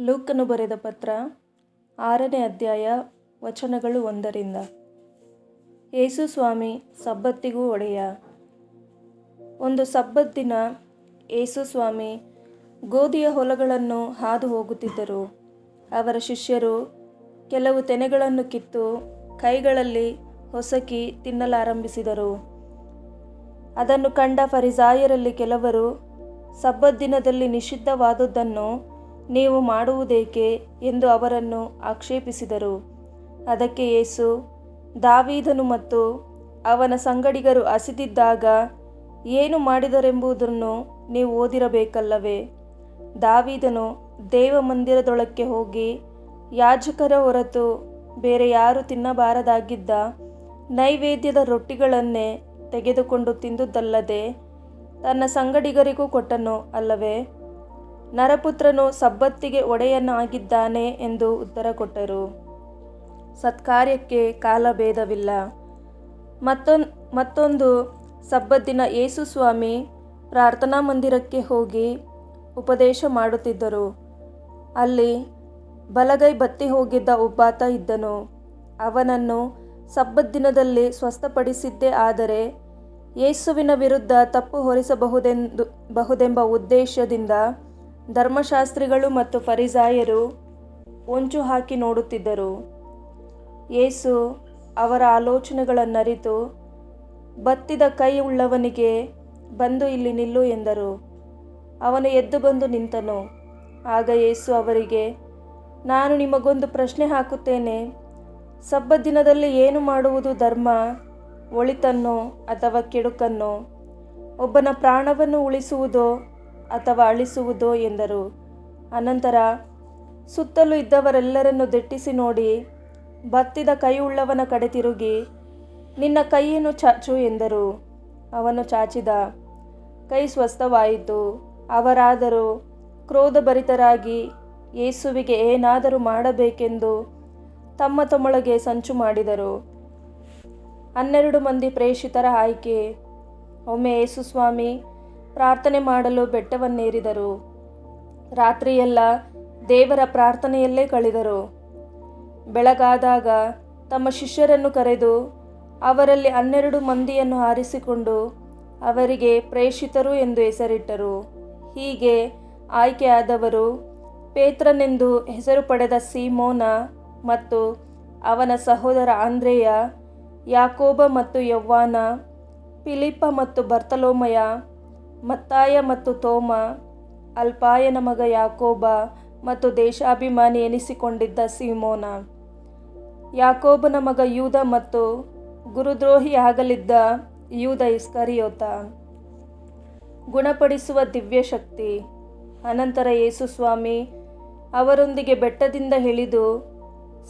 ಲೂಕನು ಬರೆದ ಪತ್ರ ಆರನೇ ಅಧ್ಯಾಯ ವಚನಗಳು ಒಂದರಿಂದ. ಯೇಸು ಸ್ವಾಮಿ, ಸಬ್ಬತ್ತಿಗೂ ಒಡೆಯ. ಒಂದು ಸಬ್ಬತ್ ದಿನ ಯೇಸು ಸ್ವಾಮಿ ಗೋಧಿಯ ಹೊಲಗಳನ್ನು ಹಾದು ಹೋಗುತ್ತಿದ್ದರು. ಅವರ ಶಿಷ್ಯರು ಕೆಲವು ತೆನೆಗಳನ್ನು ಕಿತ್ತು ಕೈಗಳಲ್ಲಿ ಹೊಸಕಿ ತಿನ್ನಲಾರಂಭಿಸಿದರು. ಅದನ್ನು ಕಂಡ ಫರಿಸಾಯರಲ್ಲಿ ಕೆಲವರು ಸಬ್ಬತ್ ದಿನದಲ್ಲಿ ನಿಷಿದ್ಧವಾದುದನ್ನು ನೀವು ಮಾಡುವುದೇಕೆ ಎಂದು ಅವರನ್ನು ಆಕ್ಷೇಪಿಸಿದರು. ಅದಕ್ಕೆ ಯೇಸು, ದಾವೀದನು ಮತ್ತು ಅವನ ಸಂಗಡಿಗರು ಹಸಿದಿದ್ದಾಗ ಏನು ಮಾಡಿದರೆಂಬುದನ್ನು ನೀವು ಓದಿರಬೇಕಲ್ಲವೇ? ದಾವೀದನು ದೇವಮಂದಿರದೊಳಕ್ಕೆ ಹೋಗಿ ಯಾಜಕರ ಹೊರತು ಬೇರೆ ಯಾರು ತಿನ್ನಬಾರದಾಗಿದ್ದ ನೈವೇದ್ಯದ ರೊಟ್ಟಿಗಳನ್ನೇ ತೆಗೆದುಕೊಂಡು ತಿಂದುದಲ್ಲದೆ ತನ್ನ ಸಂಗಡಿಗರಿಗೂ ಕೊಟ್ಟನು ಅಲ್ಲವೇ? ನರಪುತ್ರನು ಸಬ್ಬತ್ತಿಗೆ ಒಡೆಯನಾಗಿದ್ದಾನೆ ಎಂದು ಉತ್ತರ ಕೊಟ್ಟರು. ಸತ್ಕಾರ್ಯಕ್ಕೆ ಕಾಲಭೇದವಿಲ್ಲ. ಮತ್ತೊಂದು ಮತ್ತೊಂದು ಸಬ್ಬತ್ತಿನ ಯೇಸು ಸ್ವಾಮಿ ಪ್ರಾರ್ಥನಾ ಮಂದಿರಕ್ಕೆ ಹೋಗಿ ಉಪದೇಶ ಮಾಡುತ್ತಿದ್ದರು. ಅಲ್ಲಿ ಬಲಗೈ ಬತ್ತಿ ಹೋಗಿದ್ದ ಒಬ್ಬಾತ ಇದ್ದನು. ಅವನನ್ನು ಸಬ್ಬತ್ ದಿನದಲ್ಲಿ ಸ್ವಸ್ಥಪಡಿಸಿದ್ದೇ ಆದರೆ ಯೇಸುವಿನ ವಿರುದ್ಧ ತಪ್ಪು ಹೊರಿಸಬಹುದೆಂದು, ಬಹುದೆಂಬ ಉದ್ದೇಶದಿಂದ ಧರ್ಮಶಾಸ್ತ್ರಿಗಳು ಮತ್ತು ಫರಿಸಾಯರು ಹೊಂಚು ಹಾಕಿ ನೋಡುತ್ತಿದ್ದರು. ಯೇಸು ಅವರ ಆಲೋಚನೆಗಳನ್ನರಿತು, ಬತ್ತಿದ ಕೈ ಉಳ್ಳವನಿಗೆ ಬಂದು ಇಲ್ಲಿ ನಿಲ್ಲು ಎಂದರು. ಅವನು ಎದ್ದು ಬಂದು ನಿಂತನು. ಆಗ ಯೇಸು ಅವರಿಗೆ, ನಾನು ನಿಮಗೊಂದು ಪ್ರಶ್ನೆ ಹಾಕುತ್ತೇನೆ. ಸಬ್ಬ ದಿನದಲ್ಲಿ ಏನು ಮಾಡುವುದು, ಧರ್ಮ, ಒಳಿತನ್ನು ಅಥವಾ ಕೆಡುಕನ್ನು? ಒಬ್ಬನ ಪ್ರಾಣವನ್ನು ಉಳಿಸುವುದೋ ಅಥವಾ ಅಳಿಸುವುದೋ ಎಂದರು. ಅನಂತರ, ಸುತ್ತಲೂ ಇದ್ದವರೆಲ್ಲರನ್ನು ದಿಟ್ಟಿಸಿ ನೋಡಿ, ಬತ್ತಿದ ಕೈಯುಳ್ಳವನ ಕಡೆ ತಿರುಗಿ, ನಿನ್ನ ಕೈಯನ್ನು ಚಾಚು ಎಂದರು. ಅವನು ಚಾಚಿದ, ಕೈ ಸ್ವಸ್ಥವಾಯಿತು. ಅವರಾದರೂ ಕ್ರೋಧಭರಿತರಾಗಿ ಯೇಸುವಿಗೆ ಏನಾದರೂ ಮಾಡಬೇಕೆಂದು ತಮ್ಮ ತಮ್ಮೊಳಗೆ ಸಂಚು ಮಾಡಿದರು. ಹನ್ನೆರಡು ಮಂದಿ ಪ್ರೇಷಿತರ ಆಯ್ಕೆ. ಒಮ್ಮೆ ಯೇಸು ಸ್ವಾಮಿ ಪ್ರಾರ್ಥನೆ ಮಾಡಲು ಬೆಟ್ಟವನ್ನೇರಿದರು. ರಾತ್ರಿಯೆಲ್ಲ ದೇವರ ಪ್ರಾರ್ಥನೆಯಲ್ಲೇ ಕಳೆದರು. ಬೆಳಗಾದಾಗ ತಮ್ಮ ಶಿಷ್ಯರನ್ನು ಕರೆದು ಅವರಲ್ಲಿ ಹನ್ನೆರಡು ಮಂದಿಯನ್ನು ಆರಿಸಿಕೊಂಡು ಅವರಿಗೆ ಪ್ರೇಷಿತರು ಎಂದು ಹೆಸರಿಟ್ಟರು. ಹೀಗೆ ಆಯ್ಕೆಯಾದವರು ಪೇತ್ರನೆಂದು ಹೆಸರು ಪಡೆದ ಸೀಮೋನ ಮತ್ತು ಅವನ ಸಹೋದರ ಆಂದ್ರೇಯ, ಯಾಕೋಬ ಮತ್ತು ಯವ್ವಾನ, ಫಿಲಿಪ್ಪ ಮತ್ತು ಬರ್ತಲೋಮಯ ಮತ್ತಾಯ ಮತ್ತು ತೋಮ, ಅಲ್ಪಾಯನ ಮಗ ಯಾಕೋಬ ಮತ್ತು ದೇಶಾಭಿಮಾನಿ ಎನಿಸಿಕೊಂಡಿದ್ದ ಸಿಮೋನ. ಯಾಕೋಬನ ಮಗ ಯೂದ ಮತ್ತು ಗುರುದ್ರೋಹಿಯಾಗಲಿದ್ದ ಯೂದ ಇಸ್ಕರಿಯೋತ. ಗುಣಪಡಿಸುವ ದಿವ್ಯಶಕ್ತಿ. ಅನಂತರ ಯೇಸುಸ್ವಾಮಿ ಅವರೊಂದಿಗೆ ಬೆಟ್ಟದಿಂದ ಇಳಿದು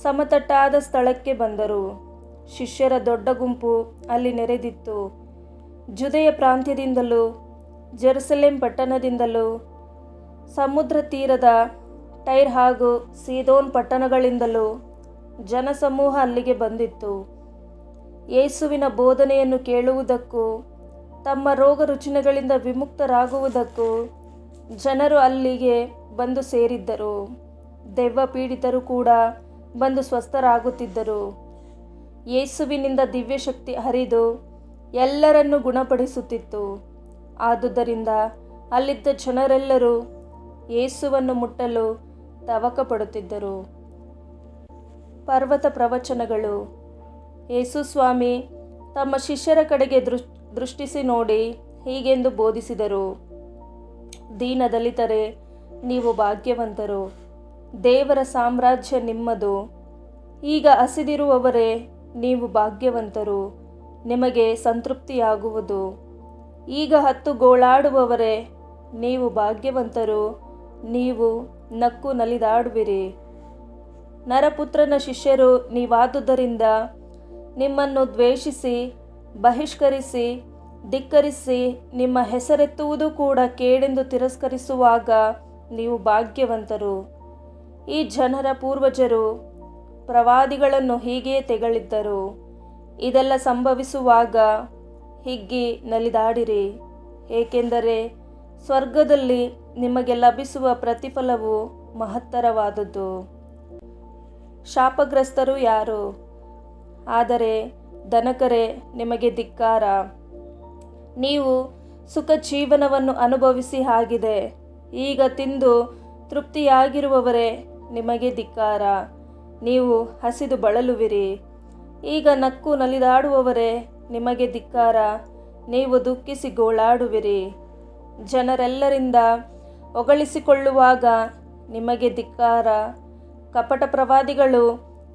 ಸಮತಟ್ಟಾದ ಸ್ಥಳಕ್ಕೆ ಬಂದರು. ಶಿಷ್ಯರ ದೊಡ್ಡ ಗುಂಪು ಅಲ್ಲಿ ನೆರೆದಿತ್ತು. ಜುದೆಯ ಪ್ರಾಂತ್ಯದಿಂದಲೂ ಜೆರುಸಲೇಂ ಪಟ್ಟಣದಿಂದಲೂ ಸಮುದ್ರ ತೀರದ ಟೈರ್ ಹಾಗೂ ಸೀದೋನ್ ಪಟ್ಟಣಗಳಿಂದಲೂ ಜನಸಮೂಹ ಅಲ್ಲಿಗೆ ಬಂದಿತ್ತು. ಯೇಸುವಿನ ಬೋಧನೆಯನ್ನು ಕೇಳುವುದಕ್ಕೂ, ತಮ್ಮ ರೋಗ ರುಚಿನಗಳಿಂದ ವಿಮುಕ್ತರಾಗುವುದಕ್ಕೂ ಜನರು ಅಲ್ಲಿಗೆ ಬಂದು ಸೇರಿದ್ದರು. ದೆವ್ವ ಪೀಡಿತರು ಕೂಡ ಬಂದು ಸ್ವಸ್ಥರಾಗುತ್ತಿದ್ದರು. ಯೇಸುವಿನಿಂದ ದಿವ್ಯಶಕ್ತಿ ಹರಿದು ಎಲ್ಲರನ್ನು ಗುಣಪಡಿಸುತ್ತಿತ್ತು. ಆದುದರಿಂದ ಅಲ್ಲಿದ್ದ ಜನರೆಲ್ಲರೂ ಯೇಸುವನ್ನು ಮುಟ್ಟಲು ತವಕ ಪಡುತ್ತಿದ್ದರು ಪರ್ವತ ಪ್ರವಚನಗಳು. ಯೇಸು ಸ್ವಾಮಿ ತಮ್ಮ ಶಿಷ್ಯರ ಕಡೆಗೆ ದೃಷ್ ದೃಷ್ಟಿಸಿ ನೋಡಿ ಹೀಗೆಂದು ಬೋಧಿಸಿದರು. ದೀನದಲಿತರೆ, ನೀವು ಭಾಗ್ಯವಂತರು. ದೇವರ ಸಾಮ್ರಾಜ್ಯ ನಿಮ್ಮದು. ಈಗ ಹಸಿದಿರುವವರೇ, ನೀವು ಭಾಗ್ಯವಂತರು. ನಿಮಗೆ ಸಂತೃಪ್ತಿಯಾಗುವುದು. ಈಗ ಹತ್ತು ಗೋಳಾಡುವವರೇ, ನೀವು ಭಾಗ್ಯವಂತರು, ನೀವು ನಕ್ಕು ನಲಿದಾಡುವಿರಿ. ನರಪುತ್ರನ ಶಿಷ್ಯರು ನೀವಾದುದರಿಂದ ನಿಮ್ಮನ್ನು ದ್ವೇಷಿಸಿ, ಬಹಿಷ್ಕರಿಸಿ, ಧಿಕ್ಕರಿಸಿ ನಿಮ್ಮ ಹೆಸರೆತ್ತುವುದು ಕೂಡ ಕೇಳೆಂದು ತಿರಸ್ಕರಿಸುವಾಗ ನೀವು ಭಾಗ್ಯವಂತರು. ಈ ಜನರ ಪೂರ್ವಜರು ಪ್ರವಾದಿಗಳನ್ನು ಹೀಗೆ ತೆಗಳಿದ್ದರು. ಇದೆಲ್ಲ ಸಂಭವಿಸುವಾಗ ಹಿಗ್ಗಿ ನಲಿದಾಡಿರಿ. ಏಕೆಂದರೆ ಸ್ವರ್ಗದಲ್ಲಿ ನಿಮಗೆ ಲಭಿಸುವ ಪ್ರತಿಫಲವು ಮಹತ್ತರವಾದದ್ದು. ಶಾಪಗ್ರಸ್ತರು ಯಾರು? ಆದರೆ ದನಕರೆ, ನಿಮಗೆ ಧಿಕ್ಕಾರ. ನೀವು ಸುಖ ಜೀವನವನ್ನು ಅನುಭವಿಸಿ ಆಗಿದೆ ಈಗ ತಿಂದು ತೃಪ್ತಿಯಾಗಿರುವವರೇ, ನಿಮಗೆ ಧಿಕ್ಕಾರ. ನೀವು ಹಸಿದು ಬಳಲುವಿರಿ. ಈಗ ನಕ್ಕು ನಲಿದಾಡುವವರೇ ನಿಮಗೆ ಧಿಕ್ಕಾರ, ನೀವು ದುಃಖಿಸಿ ಗೋಳಾಡುವಿರಿ ಜನರೆಲ್ಲರಿಂದ ಹೊಗಳಿಸಿಕೊಳ್ಳುವಾಗ ನಿಮಗೆ ಧಿಕ್ಕಾರ. ಕಪಟ ಪ್ರವಾದಿಗಳು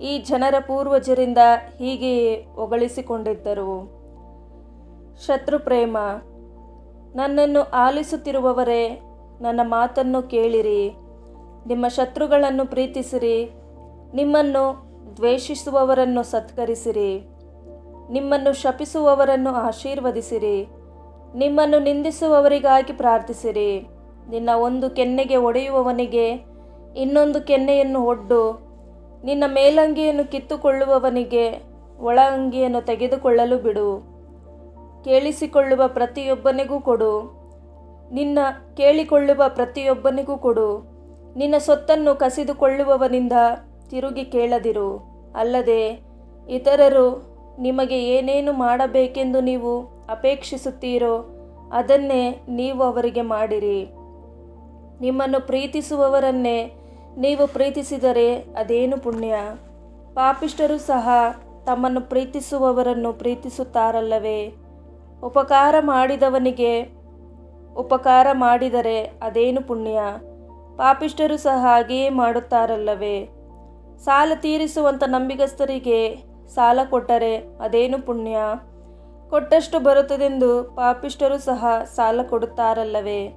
ಈ ಜನರ ಪೂರ್ವಜರಿಂದ ಹೀಗೆಯೇ ಹೊಗಳಿಸಿಕೊಂಡಿದ್ದರು. ಶತ್ರು ಪ್ರೇಮ ನನ್ನನ್ನು ಆಲಿಸುತ್ತಿರುವವರೇ, ನನ್ನ ಮಾತನ್ನು ಕೇಳಿರಿ. ನಿಮ್ಮ ಶತ್ರುಗಳನ್ನು ಪ್ರೀತಿಸಿರಿ, ನಿಮ್ಮನ್ನು ದ್ವೇಷಿಸುವವರನ್ನು ಸತ್ಕರಿಸಿರಿ. ನಿಮ್ಮನ್ನು ಶಪಿಸುವವರನ್ನು ಆಶೀರ್ವದಿಸಿರಿ. ನಿಮ್ಮನ್ನು ನಿಂದಿಸುವವರಿಗಾಗಿ ಪ್ರಾರ್ಥಿಸಿರಿ. ನಿನ್ನ ಒಂದು ಕೆನ್ನೆಗೆ ಒಡೆಯುವವನಿಗೆ ಇನ್ನೊಂದು ಕೆನ್ನೆಯನ್ನು ಒಡ್ಡು. ನಿನ್ನ ಮೇಲಂಗಿಯನ್ನು ಕಿತ್ತುಕೊಳ್ಳುವವನಿಗೆ ಒಳ ಅಂಗಿಯನ್ನು ತೆಗೆದುಕೊಳ್ಳಲು ಬಿಡು. ಕೇಳಿಸಿಕೊಳ್ಳುವ ಪ್ರತಿಯೊಬ್ಬನಿಗೂ ಕೊಡು. ನಿನ್ನ ಕೇಳಿಕೊಳ್ಳುವ ಪ್ರತಿಯೊಬ್ಬನಿಗೂ ಕೊಡು. ನಿನ್ನ ಸೊತ್ತನ್ನು ಕಸಿದುಕೊಳ್ಳುವವನಿಂದ ತಿರುಗಿ ಕೇಳದಿರು. ಅಲ್ಲದೆ ಇತರರು ನಿಮಗೆ ಏನೇನು ಮಾಡಬೇಕೆಂದು ನೀವು ಅಪೇಕ್ಷಿಸುತ್ತೀರೋ ಅದನ್ನೇ ನೀವು ಅವರಿಗೆ ಮಾಡಿರಿ. ನಿಮ್ಮನ್ನು ಪ್ರೀತಿಸುವವರನ್ನೇ ನೀವು ಪ್ರೀತಿಸಿದರೆ ಅದೇನು ಪುಣ್ಯ. ಪಾಪಿಷ್ಟರು ಸಹ ತಮ್ಮನ್ನು ಪ್ರೀತಿಸುವವರನ್ನು ಪ್ರೀತಿಸುತ್ತಾರಲ್ಲವೇ. ಉಪಕಾರ ಮಾಡಿದವನಿಗೆ ಉಪಕಾರ ಮಾಡಿದರೆ ಅದೇನು ಪುಣ್ಯ. ಪಾಪಿಷ್ಟರು ಸಹ ಹಾಗೆಯೇ ಮಾಡುತ್ತಾರಲ್ಲವೇ. ಸಾಲ ತೀರಿಸುವಂಥ ನಂಬಿಗಸ್ತರಿಗೆ ಸಾಲ ಕೊಟ್ಟರೆ ಅದೇನು ಪುಣ್ಯ? ಕೊಟ್ಟಷ್ಟು ಬರುತ್ತದೆಂದು ಪಾಪಿಷ್ಟರು ಸಹ ಸಾಲ ಕೊಡುತ್ತಾರಲ್ಲವೇ?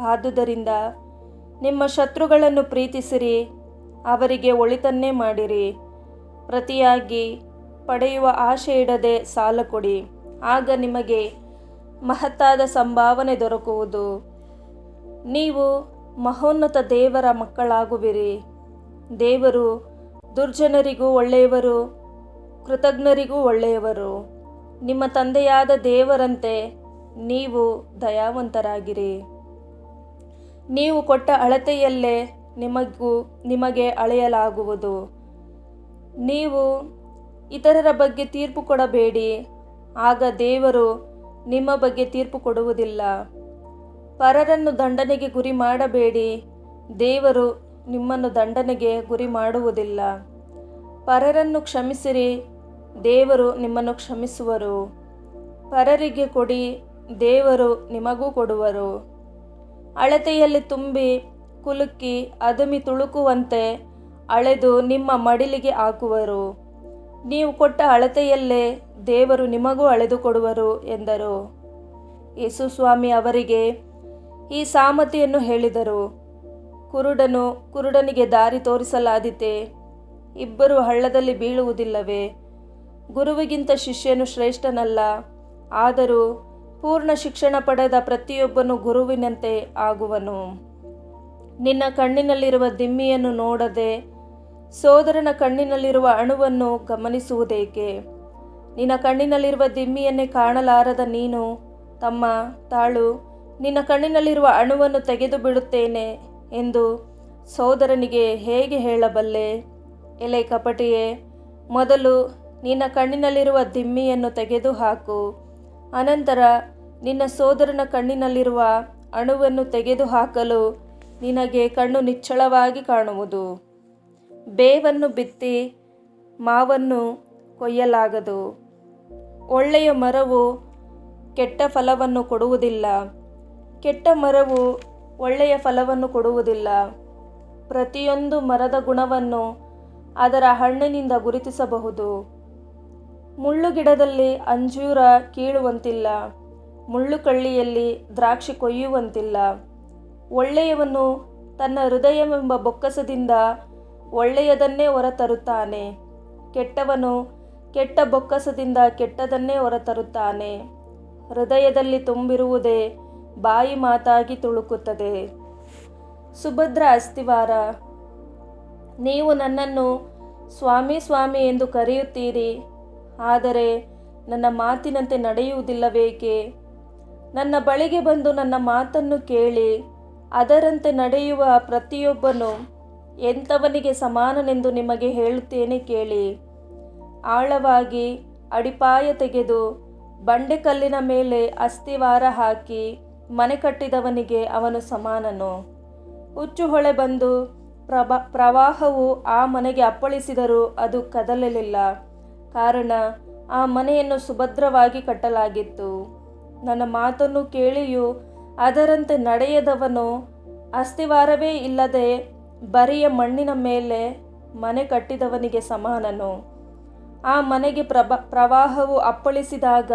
ಆದುದರಿಂದ ನಿಮ್ಮ ಶತ್ರುಗಳನ್ನು ಪ್ರೀತಿಸಿರಿ, ಅವರಿಗೆ ಒಳಿತನ್ನೇ ಮಾಡಿರಿ. ಪ್ರತಿಯಾಗಿ ಪಡೆಯುವ ಆಶೆ ಇಡದೆ ಸಾಲ ಕೊಡಿ. ಆಗ ನಿಮಗೆ ಮಹತ್ತಾದ ಸಂಭಾವನೆ ದೊರಕುವುದು. ನೀವು ಮಹೋನ್ನತ ದೇವರ ಮಕ್ಕಳಾಗುವಿರಿ. ದೇವರು ದುರ್ಜನರಿಗೂ ಒಳ್ಳೆಯವರು. ಕೃತಜ್ಞರಿಗೂ ಒಳ್ಳೆಯವರು. ನಿಮ್ಮ ತಂದೆಯಾದ ದೇವರಂತೆ ನೀವು ದಯಾವಂತರಾಗಿರಿ. ನೀವು ಕೊಟ್ಟ ಅಳತೆಯಲ್ಲೇ ನಿಮಗೂ ನಿಮಗೆ ಅಳೆಯಲಾಗುವುದು. ನೀವು ಇತರರ ಬಗ್ಗೆ ತೀರ್ಪು ಕೊಡಬೇಡಿ. ಆಗ ದೇವರು ನಿಮ್ಮ ಬಗ್ಗೆ ತೀರ್ಪು ಕೊಡುವುದಿಲ್ಲ. ಪರರನ್ನು ದಂಡನೆಗೆ ಗುರಿ ಮಾಡಬೇಡಿ. ದೇವರು ನಿಮ್ಮನ್ನು ದಂಡನೆಗೆ ಗುರಿ ಮಾಡುವುದಿಲ್ಲ. ಪರರನ್ನು ಕ್ಷಮಿಸಿರಿ. ದೇವರು ನಿಮ್ಮನ್ನು ಕ್ಷಮಿಸುವರು. ಪರರಿಗೆ ಕೊಡಿ, ದೇವರು ನಿಮಗೂ ಕೊಡುವರು. ಅಳತೆಯಲ್ಲಿ ತುಂಬಿ, ಕುಲುಕಿ, ಅದುಮಿ ತುಳುಕುವಂತೆ ಅಳೆದು ನಿಮ್ಮ ಮಡಿಲಿಗೆ ಹಾಕುವರು. ನೀವು ಕೊಟ್ಟ ಅಳತೆಯಲ್ಲೇ ದೇವರು ನಿಮಗೂ ಅಳೆದು ಕೊಡುವರು ಎಂದರು ಯೇಸುಸ್ವಾಮಿ ಅವರಿಗೆ ಈ ಸಾಮತಿಯನ್ನು ಹೇಳಿದರು. ಕುರುಡನು ಕುರುಡನಿಗೆ ದಾರಿ ತೋರಿಸಲಾದಿತೆ. ಇಬ್ಬರು ಹಳ್ಳದಲ್ಲಿ ಬೀಳುವುದಿಲ್ಲವೇ? ಗುರುವಿಗಿಂತ ಶಿಷ್ಯನು ಶ್ರೇಷ್ಠನಲ್ಲ. ಆದರೂ ಪೂರ್ಣ ಶಿಕ್ಷಣ ಪಡೆದ ಪ್ರತಿಯೊಬ್ಬನು ಗುರುವಿನಂತೆ ಆಗುವನು. ನಿನ್ನ ಕಣ್ಣಿನಲ್ಲಿರುವ ದಿಮ್ಮಿಯನ್ನು ನೋಡದೆ ಸೋದರನ ಕಣ್ಣಿನಲ್ಲಿರುವ ಅಣುವನ್ನು ಗಮನಿಸುವುದೇಕೆ? ನಿನ್ನ ಕಣ್ಣಿನಲ್ಲಿರುವ ದಿಮ್ಮಿಯನ್ನೇ ಕಾಣಲಾರದ ನೀನು, ತಮ್ಮ ತಾಳು, ನಿನ್ನ ಕಣ್ಣಿನಲ್ಲಿರುವ ಅಣುವನ್ನು ತೆಗೆದು ಬಿಡುತ್ತೇನೆ ಎಂದು ಸೋದರನಿಗೆ ಹೇಗೆ ಹೇಳಬಲ್ಲೆ? ಎಲೆ ಕಪಟಿಯೇ, ಮೊದಲು ನಿನ್ನ ಕಣ್ಣಿನಲ್ಲಿರುವ ದಿಮ್ಮಿಯನ್ನು ತೆಗೆದುಹಾಕು. ಅನಂತರ ನಿನ್ನ ಸೋದರನ ಕಣ್ಣಿನಲ್ಲಿರುವ ಅಣುವನ್ನು ತೆಗೆದುಹಾಕಲು ನಿನಗೆ ಕಣ್ಣು ನಿಚ್ಚಳವಾಗಿ ಕಾಣುವುದು. ಬೇವನ್ನು ಬಿತ್ತಿ ಮಾವನ್ನು ಕೊಯ್ಯಲಾಗದು. ಒಳ್ಳೆಯ ಮರವು ಕೆಟ್ಟ ಫಲವನ್ನು ಕೊಡುವುದಿಲ್ಲ. ಕೆಟ್ಟ ಮರವು ಒಳ್ಳೆಯ ಫಲವನ್ನು ಕೊಡುವುದಿಲ್ಲ. ಪ್ರತಿಯೊಂದು ಮರದ ಗುಣವನ್ನು ಅದರ ಹಣ್ಣಿನಿಂದ ಗುರುತಿಸಬಹುದು. ಮುಳ್ಳುಗಿಡದಲ್ಲಿ ಅಂಜೂರ ಕೀಳುವಂತಿಲ್ಲ, ಮುಳ್ಳು ಕಳ್ಳಿಯಲ್ಲಿ ದ್ರಾಕ್ಷಿ ಕೊಯ್ಯುವಂತಿಲ್ಲ. ಒಳ್ಳೆಯವನು ತನ್ನ ಹೃದಯವೆಂಬ ಬೊಕ್ಕಸದಿಂದ ಒಳ್ಳೆಯದನ್ನೇ ಹೊರತರುತ್ತಾನೆ. ಕೆಟ್ಟವನು ಕೆಟ್ಟ ಬೊಕ್ಕಸದಿಂದ ಕೆಟ್ಟದನ್ನೇ ಹೊರತರುತ್ತಾನೆ. ಹೃದಯದಲ್ಲಿ ತುಂಬಿರುವುದೇ ಬಾಯಿ ಮಾತಾಗಿ ತುಳುಕುತ್ತದೆ. ಸುಭದ್ರ ಅಸ್ತಿವಾರ, ನೀವು ನನ್ನನ್ನು ಸ್ವಾಮಿ ಸ್ವಾಮಿ ಎಂದು ಕರೆಯುತ್ತೀರಿ. ಆದರೆ ನನ್ನ ಮಾತಿನಂತೆ ನಡೆಯುವುದಿಲ್ಲವೇಕೆ? ನನ್ನ ಬಳಿಗೆ ಬಂದು ನನ್ನ ಮಾತನ್ನು ಕೇಳಿ, ಅದರಂತೆ ನಡೆಯುವ ಪ್ರತಿಯೊಬ್ಬನು ಎಂಥವನಿಗೆ ಸಮಾನನೆಂದು ನಿಮಗೆ ಹೇಳುತ್ತೇನೆ ಕೇಳಿ. ಆಳವಾಗಿ ಅಡಿಪಾಯ ತೆಗೆದು ಬಂಡೆಕಲ್ಲಿನ ಮೇಲೆ ಅಸ್ಥಿವಾರ ಹಾಕಿ ಮನೆ ಕಟ್ಟಿದವನಿಗೆ ಅವನು ಸಮಾನನು. ಹುಚ್ಚು ಹೊಳೆ ಬಂದು ಪ್ರವಾಹವು ಆ ಮನೆಗೆ ಅಪ್ಪಳಿಸಿದರೂ ಅದು ಕದಲಲಿಲ್ಲ. ಕಾರಣ ಆ ಮನೆಯನ್ನು ಸುಭದ್ರವಾಗಿ ಕಟ್ಟಲಾಗಿತ್ತು. ನನ್ನ ಮಾತನ್ನು ಕೇಳಿಯೂ ಅದರಂತೆ ನಡೆಯದವನು ಅಸ್ತಿವಾರವೇ ಇಲ್ಲದೆ ಬರಿಯ ಮಣ್ಣಿನ ಮೇಲೆ ಮನೆ ಕಟ್ಟಿದವನಿಗೆ ಸಮಾನನು. ಆ ಮನೆಗೆ ಪ್ರಭ, ಪ್ರವಾಹವು ಅಪ್ಪಳಿಸಿದಾಗ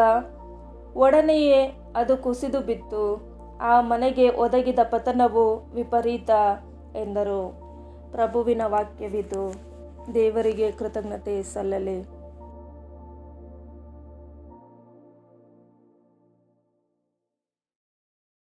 ಒಡನೆಯೇ ಅದು ಕುಸಿದು ಬಿತ್ತು. ಆ ಮನೆಗೆ ಒದಗಿದ ಪತನವು ವಿಪರೀತ ಎಂದರು. ಪ್ರಭುವಿನ ವಾಕ್ಯವಿದು. ದೇವರಿಗೆ ಕೃತಜ್ಞತೆ ಸಲ್ಲಲಿ.